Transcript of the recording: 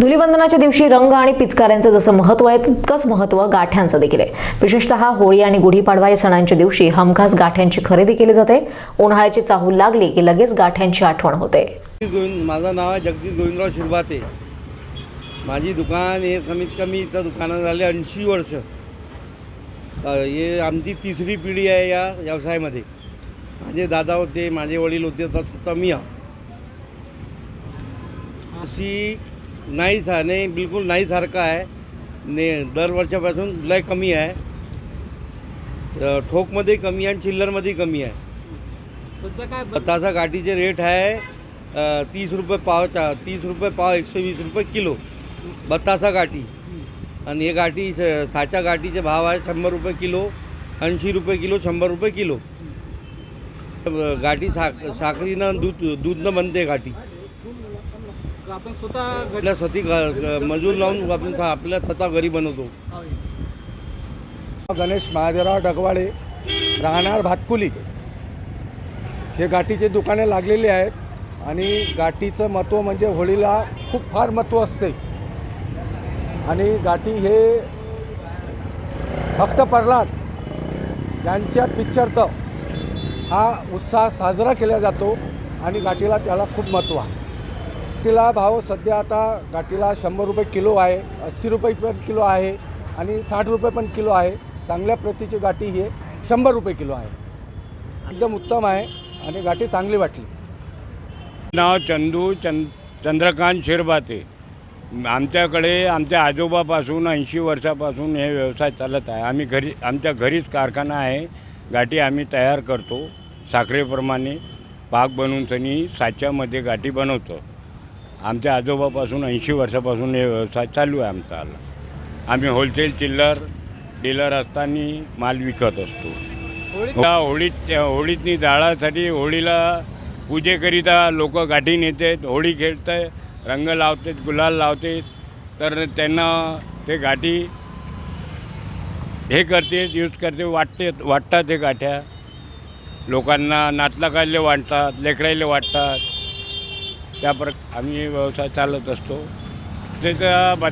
धुलीवंदनाच्या दिवशी रंग आणि पिचकाऱ्यांचं जसं महत्त्व आहे तितकंच महत्त्व गाठ्यांचं देखील आहे. विशेषतः होळी आणि गुढीपाडवा या सणांच्या दिवशी हमखास गाठ्यांची खरेदी केली जाते. उन्हाळ्याची चाहूल लागली की लगेच गाठ्यांची आठवण होते. माझं नाव आहे जगदीश गोविंदराव शिरभाते माझी दुकान हे कमीत कमी इथं दुकानात झाले ऐंशी वर्ष. हे आमची तिसरी पिढी आहे या व्यवसायामध्ये. माझे दादा होते माझे वडील होते तर स्वतः मी आहो. अशी नाही सा नाही बिलकुल नाही सारखं आहे. ने दर वर्षापासून लय कमी आहे. ठोकमध्ये कमी आहे आणि चिल्लरमध्ये कमी आहे. सध्या काय बतासा गाठीचे रेट आहे तीस रुपये पावचा तीस रुपये पाव एकशे वीस रुपये किलो. बतासा गाठी. आणि हे गाठी स- साच्या गाठीचे भाव आहे शंभर रुपये किलो ऐंशी रुपये किलो शंभर रुपये किलो. गाठी साक साखरीनं दूध दूधनं बनते गाठी. आपण स्वतः आपल्या मजूर लावून आपण आपल्या स्वतः घरी बनवतो. गणेश महादेवराव डगवाळे राहणार भातकुली. हे गाठीचे दुकाने लागलेली आहेत आणि गाठीचं महत्त्व म्हणजे होळीला खूप फार महत्त्व असते. आणि गाठी हे भक्त प्रल्हाद यांच्या पिक्चरत हा उत्साह साजरा केला जातो आणि गाठीला त्याला खूप महत्त्व आहे. तिला भाव सध्या आता गाठीला शंभर रुपये किलो आहे अस्सी रुपये पण किलो आहे आणि साठ रुपये पण किलो आहे. चांगल्या प्रतीची गाठी ही शंभर रुपये किलो आहे. एकदम उत्तम आहे आणि गाठी चांगली वाटली. नाव चंदू चंद चंद्रकांत शिरभाते आमच्याकडे आमच्या आजोबापासून ऐंशी वर्षापासून हे व्यवसाय चालत आहे. आम्ही घरी आमच्या घरीच कारखाना आहे. गाठी आम्ही तयार करतो. साखरेप्रमाणे पाक बनवून सनी साच्यामध्ये गाठी बनवतो. आमच्या आजोबापासून ऐंशी वर्षापासून हे व्यवसाय चालू आहे आमचा. आम्ही होलसेल चिल्लर डीलर असताना माल विकत असतो. होळीत? होळीतनी जाळासाठी होळीला पूजेकरिता लोक गाठी नेतात होळी खेळतात रंग लावतात गुलाल लावतात तर त्यांना ते गाठी हे करते यूज करते वाटते वाटतात ते गाठ्या. लोकांना नातलकाले वाटतात लेकरायले वाटतात. त्या प्र आम्ही व्यवसाय चालत असतो. त्याचं बता